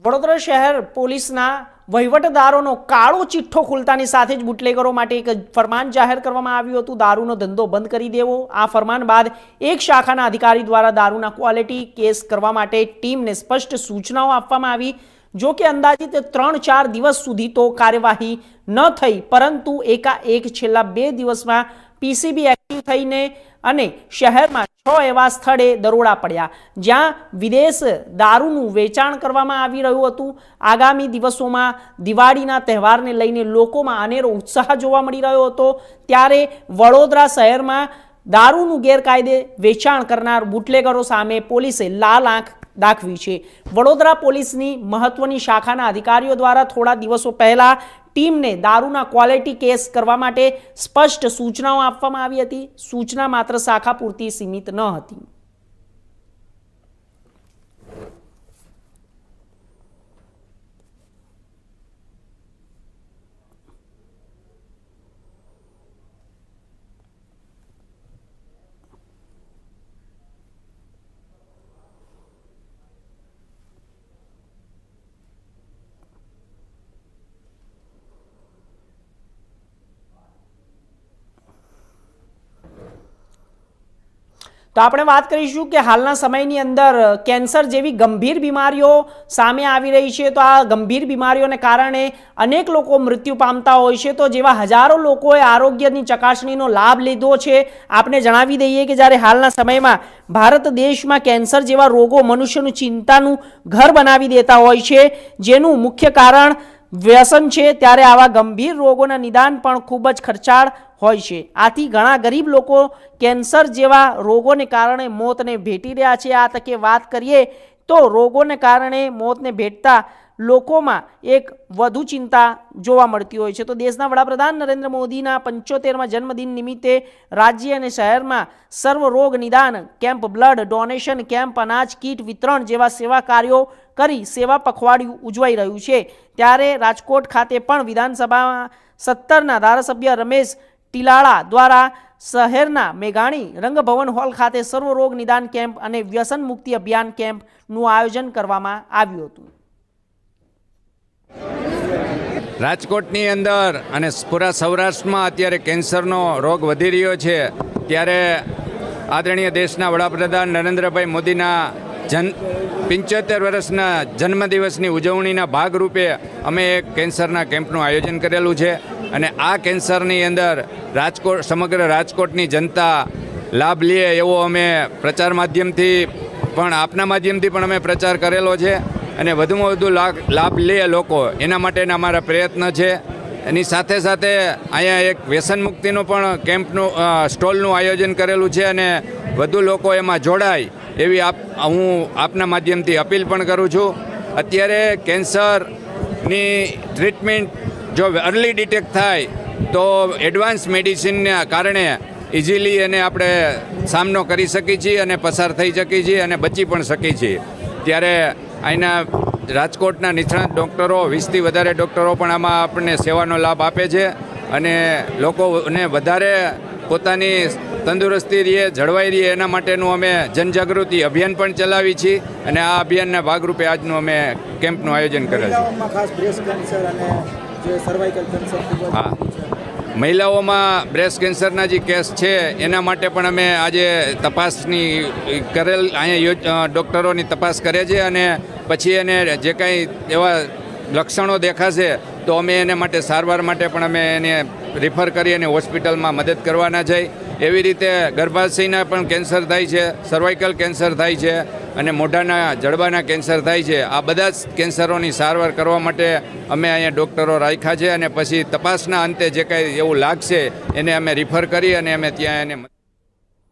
વડોદરા શહેર પોલીસના વહીવટદારોનો કાળો ચિઠ્ઠો ખુલતાની સાથે જ બુટલેગરો માટે એક ફરમાન જાહેર કરવામાં આવ્યું હતું. દારૂનો ધંધો બંધ કરી દેવો. આ ફરમાન બાદ એક શાખાના અધિકારી દ્વારા દારૂના ક્વોલિટી કેસ કરવા માટે ટીમને સ્પષ્ટ સૂચનાઓ આપવામાં આવી. જો કે અંદાજિત ત્રણ ચાર દિવસ સુધી તો કાર્યવાહી ન થઈ, પરંતુ એકાએક છેલ્લા બે દિવસમાં પીસીબી એક્ટિવ થઈને અને શહેરમાં છ એવા સ્થળે દરોડા પડ્યા, જ્યાં વિદેશ દારૂનું વેચાણ કરવામાં આવી રહ્યું હતું. આગામી દિવસોમાં દિવાળીના તહેવારને લઈને લોકોમાં અનેરો ઉત્સાહ જોવા મળી રહ્યો હતો. ત્યારે વડોદરા શહેરમાં દારૂનું ગેરકાયદે વેચાણ કરનાર બુટલેગરો સામે પોલીસે લાલ આંખ દાખવી છે. વડોદરા પોલીસની મહત્વની શાખાના અધિકારીઓ દ્વારા થોડા દિવસો પહેલા ટીમને દારૂના ક્વોલિટી કેસ કરવા માટે સ્પષ્ટ સૂચનાઓ આપવામાં આવી હતી. સૂચના માત્ર શાખા પૂરતી સીમિત ન હતી. તો આપણે વાત કરીશું કે હાલના સમયની અંદર કેન્સર જેવી ગંભીર બીમારીઓ સામે આવી રહી છે. તો આ ગંભીર બીમારીઓને કારણે અનેક લોકો મૃત્યુ પામતા હોય છે. તો જેવા હજારો લોકોએ આરોગ્યની ચકાસણીનો લાભ લીધો છે. આપણે જણાવી દઈએ કે જ્યારે હાલના સમયમાં ભારત દેશમાં કેન્સર જેવા રોગો મનુષ્યનું ચિંતાનું ઘર બનાવી દેતા હોય છે, જેનું મુખ્ય કારણ વ્યસન છે. ત્યારે આવા ગંભીર રોગોના નિદાન પણ ખૂબ જ ખર્ચાળ હોય છે. આથી ઘણા ગરીબ લોકો કેન્સર જેવા રોગોને કારણે મોતને ભેટી રહ્યા છે. આ તકે વાત કરીએ તો રોગોને કારણે મોતને ભેટતા લોકોમાં એક વધુ ચિંતા જોવા મળતી હોય છે. તો દેશના વડાપ્રધાન નરેન્દ્ર મોદીના પંચોતેરમાં જન્મદિન નિમિત્તે રાજ્ય અને શહેરમાં સર્વ રોગ નિદાન કેમ્પ, બ્લડ ડોનેશન કેમ્પ, અનાજ, કીટ વિતરણ જેવા સેવા કાર્યો કરી સેવા પખવાડિયું ઉજવાઈ રહ્યું છે. ત્યારે રાજકોટ ખાતે પણ વિધાનસભામાં સત્તરના ધારાસભ્ય રમેશ ટીલાળા દ્વારા શહેરના મેઘાણી રંગભવન હોલ ખાતે સર્વરોગ નિદાન કેમ્પ અને વ્યસન મુક્તિ અભિયાન કેમ્પનું આયોજન કરવામાં આવ્યું હતું. રાજકોટની અંદર અને પૂરા સૌરાષ્ટ્રમાં અત્યારે કેન્સરનો રોગ વધી રહ્યો છે, ત્યારે આદરણીય દેશના વડાપ્રધાન નરેન્દ્રભાઈ મોદીના જન, પંચોતેર વર્ષના જન્મદિવસની ઉજવણીના ભાગરૂપે અમે એક કેન્સરના કેમ્પનું આયોજન કરેલું છે. અને આ કેન્સરની અંદર રાજકોટ, સમગ્ર રાજકોટની જનતા લાભ લે એવો અમે પ્રચાર માધ્યમથી પણ આપના માધ્યમથી પણ અમે પ્રચાર કરેલો છે. અને વધુમાં વધુ લાભ લે લોકો. એના માટેના અમારા પ્રયત્ન છે. એની સાથે સાથે અહીંયા એક વ્યસન મુક્તિનું પણ કેમ્પનું સ્ટોલનું આયોજન કરેલું છે અને વધુ લોકો એમાં જોડાય એવી આપ, હું આપના માધ્યમથી અપીલ પણ કરું છું. અત્યારે કેન્સરની ટ્રીટમેન્ટ જો અર્લી ડિટેક્ટ થાય, તો એડવાન્સ મેડિસિનના કારણે ઇઝીલી એને આપણે સામનો કરી શકીએ છીએ અને પસાર થઈ શકીએ છીએ અને બચી પણ શકીએ છીએ. ત્યારે અહીંના રાજકોટના નિષ્ણાત ડૉક્ટરો, વીસથી વધારે ડૉક્ટરો પણ આમાં આપણને સેવાનો લાભ આપે છે અને લોકોને વધારે પોતાની તંદુરસ્તી રહીએ, જળવાઈ રહીએ, એના માટેનું અમે જનજાગૃતિ અભિયાન પણ ચલાવી છીએ અને આ અભિયાનના ભાગરૂપે આજનું અમે કેમ્પનું આયોજન કરેલ છે. હા. મહિલાઓમાં બ્રેસ્ટ કેન્સરના જે કેસ છે, એના માટે પણ અમે આજે તપાસની કરેલ, અહીંયા ડૉક્ટરોની તપાસ કરે છે અને પછી એને જે કાંઈ એવા લક્ષણો દેખાશે, તો અમે એને માટે સારવાર માટે પણ અમે એને રિફર કરી અને હોસ્પિટલમાં મદદ કરવાના છે. એવી રીતે ગર્ભાશયના પણ કેન્સર થાય છે સર્વાઇકલ કેન્સર થાય છે અને મોઢાના જડબાના કેન્સર થાય છે. આ બધા જ કેન્સરોની સારવાર કરવા માટે અમે અહીંયા ડૉક્ટરો રાખ્યા છે અને પછી તપાસના અંતે જે કાંઈ એવું લાગશે એને અમે રિફર કરી અને અમે ત્યાં એને